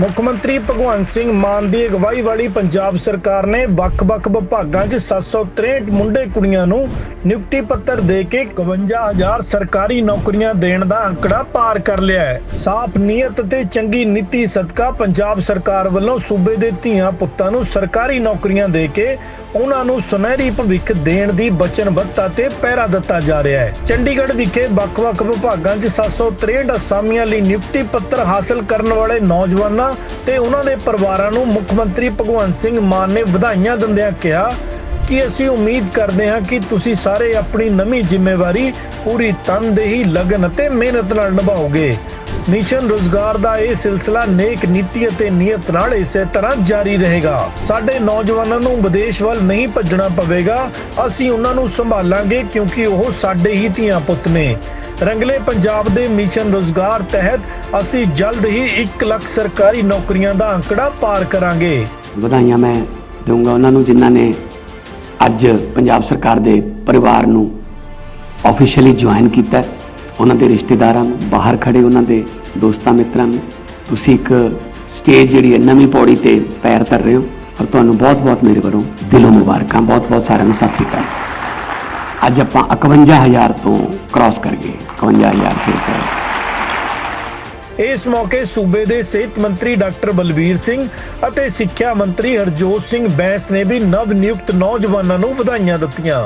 ਮੁੱਖ ਮੰਤਰੀ ਭਗਵੰਤ ਸਿੰਘ ਮਾਨ ਦੀ ਅਗਵਾਈ ਵਾਲੀ ਪੰਜਾਬ ਸਰਕਾਰ ਨੇ ਵੱਖ-ਵੱਖ ਵਿਭਾਗਾਂ 'ਚ 763 ਮੁੰਡੇ ਕੁੜੀਆਂ ਨੂੰ ਨਿਯੁਕਤੀ ਪੱਤਰ ਦੇ ਕੇ 51000 ਸਰਕਾਰੀ ਨੌਕਰੀਆਂ ਦੇਣ ਦਾ ਅੰਕੜਾ ਪਾਰ ਕਰ ਲਿਆ ਹੈ। ਸਾਫ਼ ਨੀਅਤ ਤੇ ਚੰਗੀ ਨੀਤੀ ਸਦਕਾ ਪੰਜਾਬ ਸਰਕਾਰ ਵੱਲੋਂ ਸੂਬੇ ਦੇ ਧੀਆਂ ਪੁੱਤਾਂ ਨੂੰ ਸਰਕਾਰੀ ਨੌਕਰੀਆਂ ਦੇ ਕੇ ਉਹਨਾਂ ਨੂੰ ਸੁਨਹਿਰੀ ਭਵਿੱਖ ਦੇਣ ਦੀ ਵਚਨਬੱਧਤਾ ਤੇ ਪਹਿਰਾ ਦਿੱਤਾ ਜਾ ਰਿਹਾ ਹੈ। ਚੰਡੀਗੜ੍ਹ ਵਿਖੇ ਵੱਖ-ਵੱਖ ਵਿਭਾਗਾਂ 'ਚ 763 ਅਸਾਮੀਆਂ ਲਈ ਨਿਯੁਕਤੀ ਪੱਤਰ ਹਾਸਲ ਕਰਨ ਵਾਲੇ ਨੌਜਵਾਨਾਂ ਤੇ ਉਹਨਾਂ ਦੇ ਪਰਿਵਾਰਾਂ ਨੂੰ ਮੁੱਖ ਮੰਤਰੀ ਭਗਵੰਤ ਸਿੰਘ ਮਾਨ ਨੇ ਵਧਾਈਆਂ ਦਿੰਦਿਆਂ ਕਿਹਾ ਕਿ ਅਸੀਂ ਉਮੀਦ ਕਰਦੇ ਹਾਂ ਕਿ ਤੁਸੀਂ ਸਾਰੇ ਆਪਣੀ ਨਵੀਂ ਜ਼ਿੰਮੇਵਾਰੀ ਪੂਰੀ ਤਨਦੇਹੀ, ਲਗਨ ਅਤੇ ਮਿਹਨਤ ਨਾਲ ਨਿਭਾਓਗੇ। ਮਿਸ਼ਨ ਰੋਜ਼ਗਾਰ ਦਾ ਇਹ ਸਿਲਸਿਲਾ ਨੇਕ ਨੀਤੀ ਅਤੇ ਨੀਅਤ ਨਾਲ ਇਸੇ ਤਰ੍ਹਾਂ ਜਾਰੀ ਰਹੇਗਾ। ਸਾਡੇ ਨੌਜਵਾਨਾਂ ਨੂੰ ਵਿਦੇਸ਼ ਵੱਲ ਨਹੀਂ ਭੱਜਣਾ ਪਵੇਗਾ। ਅਸੀਂ ਉਹਨਾਂ ਨੂੰ ਸੰਭਾਲਾਂਗੇ ਕਿਉਂਕਿ ਉਹ ਸਾਡੇ ਹੀ ਧੀਆਂ ਪੁੱਤ ਨੇ। ਰੰਗਲੇ ਪੰਜਾਬ ਦੇ ਮਿਸ਼ਨ ਰੋਜ਼ਗਾਰ ਤਹਿਤ ਅਸੀਂ ਜਲਦ ਹੀ 1 ਲੱਖ ਸਰਕਾਰੀ ਨੌਕਰੀਆਂ ਦਾ ਅੰਕੜਾ ਪਾਰ ਕਰਾਂਗੇ। ਵਧਾਈਆਂ ਮੈਂ ਦਊਂਗਾ ਉਹਨਾਂ ਨੂੰ ਜਿਨ੍ਹਾਂ ਨੇ ਅੱਜ ਪੰਜਾਬ ਸਰਕਾਰ ਦੇ ਪਰਿਵਾਰ ਨੂੰ ਆਫੀਸ਼ੀਅਲੀ ਜੁਆਇਨ ਕੀਤਾ ਉਹਨਾਂ ਦੇ ਰਿਸ਼ਤੇਦਾਰਾਂ ਨੂੰ, ਬਾਹਰ ਖੜੇ ਉਹਨਾਂ ਦੇ ਦੋਸਤਾਂ ਮਿੱਤਰਾਂ ਨੂੰ। ਤੁਸੀਂ ਇੱਕ ਸਟੇਜ ਜਿਹੜੀ ਹੈ, ਨਵੀਂ ਪੌੜੀ ਤੇ ਪੈਰ ਧਰ ਰਹੇ ਹੋ। ਔਰ ਤੁਹਾਨੂੰ ਬਹੁਤ-ਬਹੁਤ ਮੇਰੇ ਵੱਲੋਂ ਦਿਲੋਂ ਮੁਬਾਰਕਾਂ, ਬਹੁਤ-ਬਹੁਤ ਸਾਰਿਆਂ ਨੂੰ ਸਤਿ ਸ੍ਰੀ ਅਕਾਲ। ਅੱਜ ਆਪਾਂ 51000 ਤੋਂ ਕ੍ਰਾਸ ਕਰ ਗਏ 51000 ਫਿਰ ਕਰ ਇਸ ਮੌਕੇ ਸੂਬੇ ਦੇ ਸਿਹਤ ਮੰਤਰੀ ਡਾਕਟਰ ਬਲਬੀਰ ਸਿੰਘ ਅਤੇ ਸਿੱਖਿਆ ਮੰਤਰੀ ਹਰਜੋਤ ਸਿੰਘ ਬੈਂਸ ਨੇ ਵੀ ਨਵ ਨਿਯੁਕਤ ਨੌਜਵਾਨਾਂ ਨੂੰ ਵਧਾਈਆਂ ਦਿੱਤੀਆਂ।